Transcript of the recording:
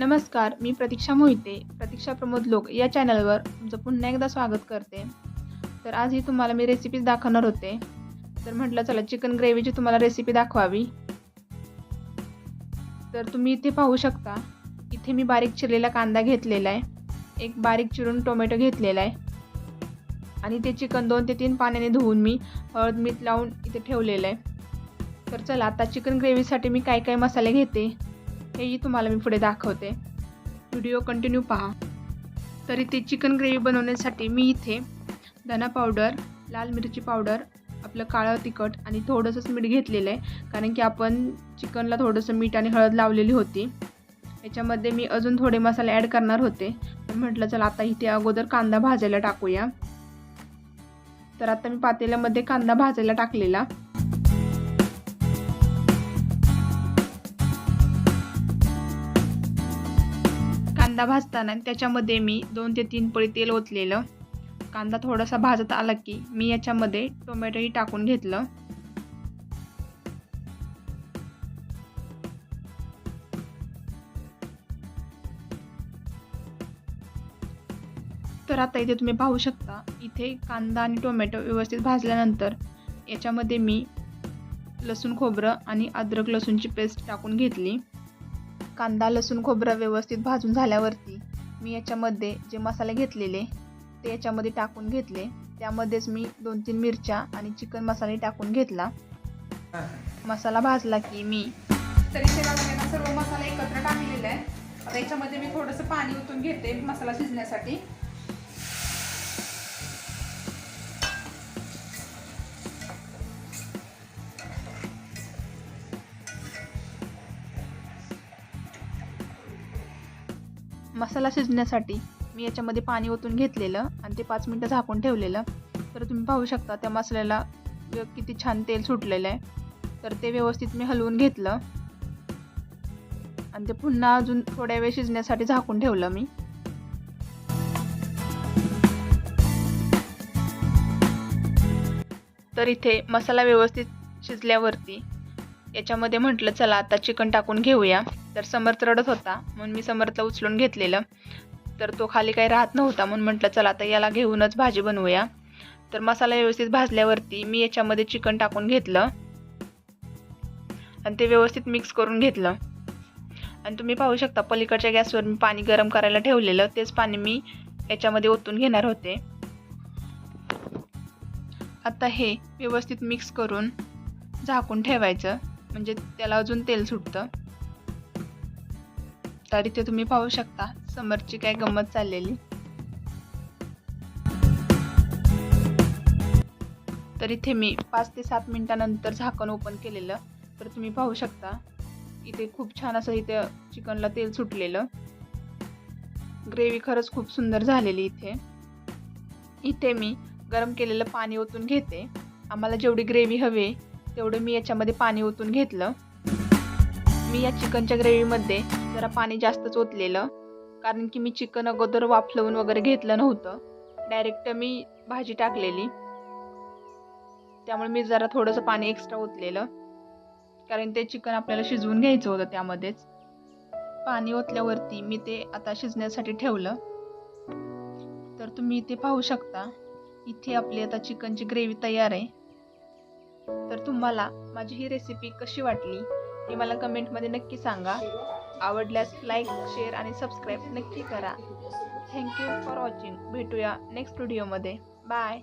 नमस्कार मी प्रतीक्षा मोहिते प्रतीक्षा प्रमोद लोक या चॅनलवर तुमचं पुन्हा एकदा स्वागत करते. तर आजही तुम्हाला मी रेसिपीज दाखवणार होते. तर म्हटलं चला चिकन ग्रेव्हीची तुम्हाला रेसिपी दाखवावी. तर तुम्ही इथे पाहू शकता इथे मी बारीक चिरलेला कांदा घेतलेला आहे. एक बारीक चिरून टोमॅटो घेतलेला आहे. आणि ते चिकन दोन ते तीन पाण्याने धुवून मी हळद मीठ लावून इथे ठेवलेलं आहे. तर चला आता चिकन ग्रेव्हीसाठी मी काय काय मसाले घेते? हेही तुम्हाला मी पुढे दाखवते. व्हिडिओ कंटिन्यू पहा. तरी ते चिकन ग्रेव्ही बनवण्यासाठी मी इथे धना पावडर लाल मिरची पावडर आपलं काळं तिखट आणि थोडंसंच मीठ घेतलेलं आहे. कारण की आपण चिकनला थोडंसं मीठ आणि हळद लावलेली होती. याच्यामध्ये मी अजून थोडे मसाले ॲड करणार होते. पण म्हटलं चला आता इथे अगोदर कांदा भाजायला टाकूया. तर आता मी पातेल्यामध्ये कांदा भाजायला टाकलेला. कांदा भाजताना त्याच्यामध्ये मी दोन ते तीन पळी तेल ओतलेलं. कांदा थोडासा भाजत आला की मी याच्यामध्ये टोमॅटोही टाकून घेतलं. तर आता इथे तुम्ही पाहू शकता इथे कांदा आणि टोमॅटो व्यवस्थित भाजल्यानंतर याच्यामध्ये मी लसूण खोबरं आणि अद्रक लसूणची पेस्ट टाकून घेतली. कांदा लसूण खोबरं व्यवस्थित भाजून झाल्यावरती मी याच्यामध्ये जे मसाले घेतलेले ते याच्यामध्ये टाकून घेतले. त्यामध्येच मी दोन तीन मिरच्या आणि चिकन मसाले टाकून घेतला. मसाला भाजला की मी तरी सर्व मसाला एकत्र टाकलेला आहे. आता याच्यामध्ये मी थोडंसं पाणी ओतून घेते मसाला शिजण्यासाठी. मसाला शिजण्यासाठी मी याच्यामध्ये पाणी ओतून घेतलेलं आणि ते पाच मिनटं झाकून ठेवलेलं. तर तुम्ही पाहू शकता त्या मसाल्याला किती छान तेल सुटलेलं आहे. तर ते व्यवस्थित मी हलवून घेतलं. आणि ते पुन्हा अजून थोड्या वेळ शिजण्यासाठी झाकून ठेवलं मी. तर इथे मसाला व्यवस्थित शिजल्यावरती याच्यामध्ये म्हटलं चला आता चिकन टाकून घेऊया. तर समर्थ रडत होता. म्हणून मी समर्थला उचलून घेतलेलं. तर तो खाली काही राहत नव्हता. म्हणून म्हटलं चला आता याला घेऊनच भाजी बनवूया. तर मसाला व्यवस्थित भाजल्यावरती मी याच्यामध्ये चिकन टाकून घेतलं. आणि ते व्यवस्थित मिक्स करून घेतलं. आणि तुम्ही पाहू शकता पलीकडच्या गॅसवर मी पाणी गरम करायला ठेवलेलं. तेच पाणी मी याच्यामध्ये ओतून घेणार होते. आता हे व्यवस्थित मिक्स करून झाकून ठेवायचं. म्हणजे त्याला अजून तेल सुटतं. तर इथे तुम्ही पाहू शकता समरची काय गंमत चाललेली. तर इथे मी पाच ते सात मिनटानंतर झाकण ओपन केलेलं. तर तुम्ही पाहू शकता इथे खूप छान असं इथे चिकनला तेल सुटलेलं. ग्रेव्ही खरंच खूप सुंदर झालेली इथे. इथे मी गरम केलेलं पाणी ओतून घेते. आम्हाला जेवढी ग्रेव्ही हवी तेवढं मी याच्यामध्ये पाणी ओतून घेतलं. मी या चिकनच्या ग्रेव्हीमध्ये जरा पाणी जास्तच ओतलेलं. कारण की मी चिकन अगोदर वाफलवून वगैरे घेतलं नव्हतं. डायरेक्ट मी भाजी टाकलेली. त्यामुळे मी जरा थोडंसं पाणी एक्स्ट्रा ओतलेलं. कारण ते चिकन आपल्याला शिजवून घ्यायचं होतं त्यामध्येच. पाणी ओतल्यावरती मी ते आता शिजण्यासाठी ठेवलं. तर तुम्ही इथे पाहू शकता. इथे आपली आता चिकनची ग्रेव्ही तयार आहे. तर तुम्हाला माझी ही रेसिपी कशी वाटली हे मला कमेंटमध्ये नक्की सांगा. आवडल्यास लाईक शेअर आणि सबस्क्राईब नक्की करा. थँक्यू फॉर वॉचिंग भेटूया नेक्स्ट व्हिडिओमध्ये बाय